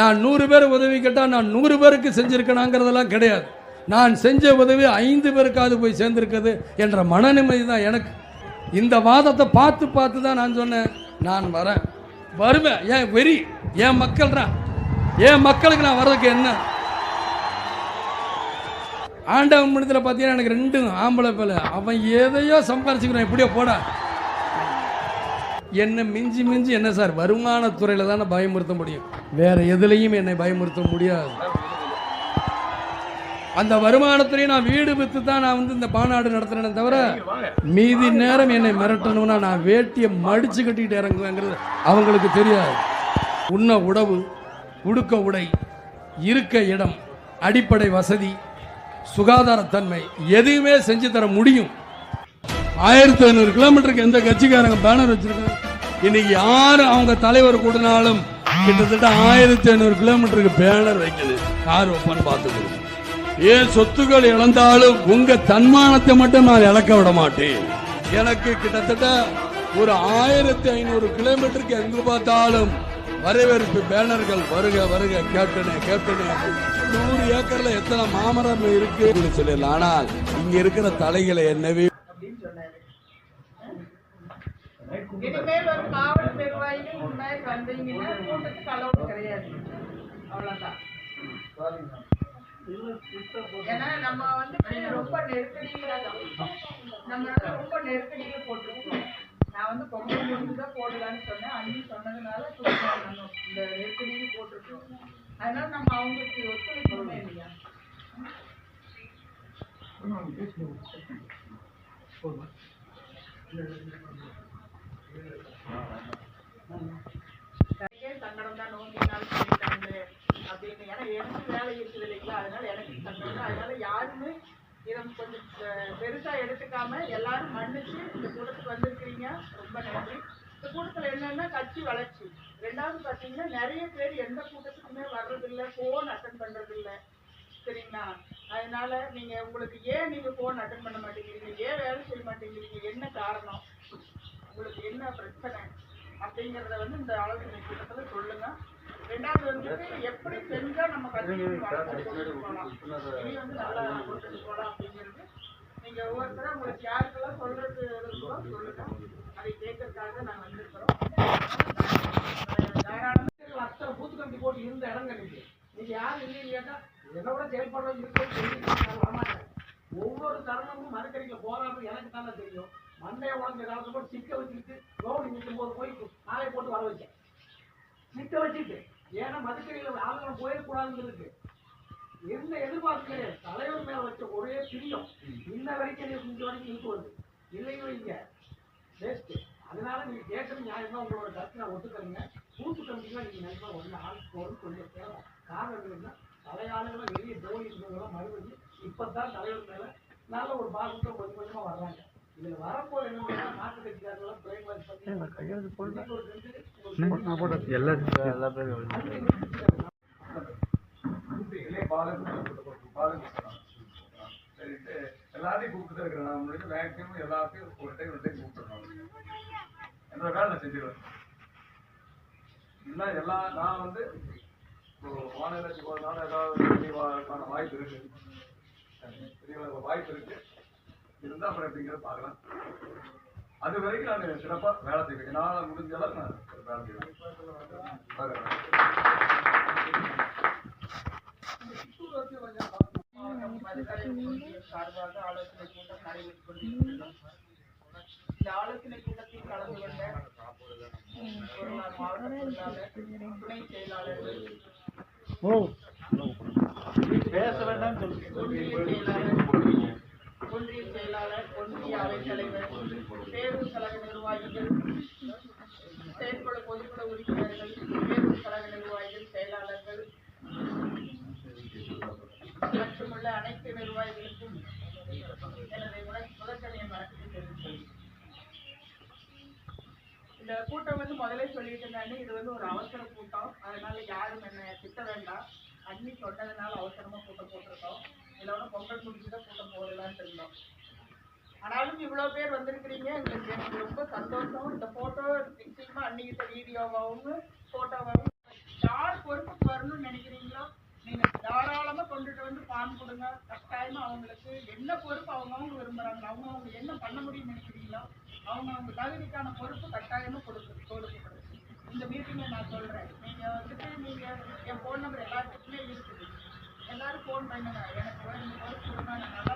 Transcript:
நான் நூறு பேர் உதவி கேட்டால் நான் நூறு பேருக்கு செஞ்சுருக்கணாங்கிறதெல்லாம் கிடையாது. நான் செஞ்ச உதவி ஐந்து பேருக்காவது போய் சேர்ந்துருக்குது என்ற மன நிம்மதி தான் எனக்கு. இந்த வாதத்தை பார்த்து பார்த்து தான் நான் சொன்னேன். நான் வரேன். வருவேன் ஏன் வெறி? என் மக்கள்ரா? என் மக்களுக்கு நான் வர்றதுக்கு என்ன? ஆண்டவன் முடித்தில் பார்த்தீங்கன்னா எனக்கு ரெண்டு ஆம்பளை பிள்ளை. அவன் எதையோ சம்பாரிச்சுக்கிறான். எப்படியோ போடா. என்ன மிஞ்சி மிஞ்சி என்ன சார்? வருமானத்துறையில் தானே பயமுறுத்த முடியும். வேற எதுலையும் என்னை பயமுறுத்த முடியாது. அந்த வருமானத்திலேயே நான் வீடு வித்து தான் நான் வந்து இந்த பாநாடு நடத்துறேனே தவிர மீதி நேரம் என்னை மிரட்டணும்னா நான் வேட்டியை மடிச்சு கட்டிட்டு இறங்குவேங்கிறது அவங்களுக்கு தெரியாது. உண்ண உணவு உடுக்க உடை இருக்க இடம் அடிப்படை வசதி சுகாதாரத்தன்மை எதையுமே செஞ்சு தர முடியும். ஆயிரத்தி ஐநூறு கிலோமீட்டருக்கு எந்த கட்சிக்காரங்க பேனர் வச்சிருக்காங்க? இன்னைக்கு யார் அவங்க தலைவர் கூடினாலும் கிட்டத்தட்ட ஆயிரத்தி ஐநூறு கிலோமீட்டருக்கு பேனர் வைக்குது. கார் ஒப்பன் பார்த்துக்கிறது ஏன் சொத்துக்கள் இழந்தாலும் உங்க தன்மானத்தை மட்டும் நான் இழக்க விட மாட்டேன். எனக்கு கிட்டத்தட்ட ஒரு ஆயிரத்தி ஐநூறு கிலோமீட்டருக்கு எங்கு பார்த்தாலும் வரவேற்பு பேனர்கள் வருக வருக கேப்டனே கேப்டனே. நூறு ஏக்கர்ல எத்தனை மாமரம் இருக்கு? சொல்லிடலாம். ஆனால் இங்க இருக்கிற தலைகளை என்னவே இனிமேல் ஒரு காவல் நிர்வாகிகள் முன்னாடி வந்தீங்கன்னா கூட்டத்துக்கு அளவு கிடையாது. அவ்வளவுதான். ஏன்னா நம்ம வந்து ரொம்ப நெருக்கடியில் நம்ம வந்து ரொம்ப நெருக்கடியில் போட்டிருக்கோம். நான் வந்து பொங்கல் முடிஞ்சு தான் போடலான்னு சொன்னேன். அண்ணி சொன்னதுனால இந்த நெருக்கடியும் போட்டிருக்கோம். அதனால நம்ம அவங்களுக்கு ஒத்துழைக்கணுமே இல்லையா? எனக்கே சங்கடம் தான் நோக்கினால் பண்ணிட்டாங்க அப்படின்னு. ஏன்னா எனக்கு வேலை இருக்குது இல்லைங்களா? அதனால எனக்கு சங்கடம் அதனால யாருமே இதை கொஞ்சம் பெ- பெருசா எடுத்துக்காம எல்லாரும் மன்னிச்சு இந்த கூட்டத்துக்கு வந்திருக்கிறீங்க. ரொம்ப நன்றி. இந்த கூட்டத்துல என்னன்னா கட்சி வளர்ச்சி. ரெண்டாவது பாத்தீங்கன்னா நிறைய பேர் எந்த கூட்டத்துக்குமே வர்றதில்லை ஃபோன் அட்டன் பண்றது இல்ல சரிங்களா? அதனால நீங்க உங்களுக்கு ஏன் நீங்க ஃபோன் அட்டன் பண்ண மாட்டேங்கிறீங்க? ஏன் வேலை செய்ய மாட்டேங்கிறீங்க? என்ன காரணம்? உங்களுக்கு என்ன பிரச்சனை அப்படிங்கறத வந்து இந்த ஆலோசனை கூட்டத்துல சொல்லுங்க. ரெண்டாவது வந்துட்டு எப்படி செஞ்சா நம்ம கட்சியை வளர்த்து கொண்டு போகலாம். இனி வந்து நல்லா போகலாம் அப்படிங்கிறது. நீங்க ஒவ்வொருத்தரும் உங்களுக்கு யாருக்கெல்லாம் சொல்றது இருக்கோ சொல்லுங்க. அதை கேட்கறதுக்காக நான் வந்திருக்கிறோம். தாராளமா அத்தனை பூத்து கம்பி போட்டு இருந்த இடங்கள் இது நீங்க யாரும் இல்லைன்னு கேட்டா என்னோட செயல்பாடு இருக்கு வரமாட்டேன் ஒவ்வொரு போறாங்க எனக்கு தானே தெரியும். மண்டையை உடஞ்ச காலத்துல கூட சிக்க வச்சுக்கிட்டு ரோடு நிற்கும் போது போய் நாளை போட்டு வர வச்சேன். சிக்க வச்சுட்டு ஏன்னா மதுக்கடியில் ஆளுநர் போயிடக்கூடாதுங்கிறதுக்கு எந்த எதிர்பார்ப்பு கிடையாது தலைவர் மேல வச்ச ஒரே பிரியம். இன்ன வரைக்கும் நீ கொஞ்சம் வரைக்கும் இருக்கு வருது. இல்லையோ இங்க. பெஸ்ட் அதனால நீங்க கேட்டது நியாயமா உங்களோட கருத்து நான் ஒத்துக்கிறேங்க. கூட்டு கமிட்டிலாம் நீங்க நினைப்பா ஒன்று ஆளுக்கு ஒரு கொஞ்சம் தேவை. காரணம் என்னன்னா பழைய வெளியே தோனி இருந்தவங்களாம் மறுபடியும் இப்பதான் தலைவர் மேல நல்ல ஒரு பாகத்தை கொஞ்சம் கொஞ்சமா வர்றாங்க. இதுல வரப்போது என்னன்னா நாட்டு கட்சிக்காரங்களாம் பிரேக் வாஷ் பண்ணி ஒரு ரெண்டு கூப்பிட்டீங்களே பாலன் பாலன் சரிட்டு எல்லாத்தையும் கூப்பிட்டு இருக்கிறேன். நான் முடிஞ்ச மேக்ஸிமம் எல்லாத்தையும் ஒரு டைம் ரெண்டு டைம் கூப்பிட்டுருக்கோம் என்னோட வேலை செஞ்சிருவேன் இல்லை எல்லா நான் வந்து இப்போ மாநகராட்சி போகிறதுனால ஏதாவது வாய்ப்பு இருக்கு. தெளிவாக வாய்ப்பு இருக்கு. இருந்தால் அப்புறம் எப்படிங்கிறத பார்க்கலாம். அது வரைக்கும் நான் சிறப்பாக வேலை செய்வேன். என்னால் முடிஞ்ச அளவுக்கு நான் வேலை செய்வேன். சார்பாக ஆலோசனை கூட்டம் நடைபெற்றுக் கொண்டிருக்கிறது இந்த ஆலோசனை கூட்டத்தில் கலந்து கொண்ட மாவட்ட துணை செயலாளர்கள் பேச வேண்டாம் ஒன்றிய செயலாளர் ஒன்றிய செயலாளர் ஒன்றிய தலைவர் தேர்வு கழக நிர்வாகிகள் செயற்குழு பொதுக்குழு உறுப்பினர்கள் தேர்வு கழக நிர்வாகிகள் செயலாளர்கள் மற்றுமுள்ள அனைத்து நிர்வாகிகளுக்கும் எனது முத- முதற்கணிய வணக்கத்தை தெரிவித்துக் இந்த கூட்டம் வந்து முதலே சொல்லிட்டு இருந்தாங்க. இது வந்து ஒரு அவசர கூட்டம். அதனால யாரும் என்ன திட்ட வேண்டாம். அண்ணி சொன்னதுனால அவசரமா கூட்டம் போட்டிருக்கோம். இதோட பொங்கல் முடிச்சுதான் கூட்டம் போடலான்ட்டு இருந்தோம். ஆனாலும் இவ்வளவு பேர் வந்திருக்கிறீங்க. எங்களுக்கு எனக்கு ரொம்ப சந்தோஷம். இந்த போட்டோ நிச்சயமா அன்னிக்கிட்ட வீடியோவாகவும் போட்டோவாகவும் யார் பொறுப்புக்கு வரணும்னு நினைக்கிறீங்களோ நீங்க தாராளமா கொண்டுட்டு வந்து ஃபார்ம் கொடுங்க. கட்டாயமா அவங்களுக்கு என்ன பொறுப்பு அவங்கவுங்க விரும்புறாங்க அவங்கவுங்க என்ன பண்ண முடியும்னு நினைக்கிறீங்களோ அவங்கவுங்க தகுதிக்கான பொறுப்பு கட்டாயமா கொடுக்கு கொடுக்கப்படும் இந்த மீட்டிங்கை நான் சொல்றேன். நீங்க வந்துட்டு நீங்க என் ஃபோன் நம்பர் எல்லாருக்கும் performer na nga, yan. Performer na nga,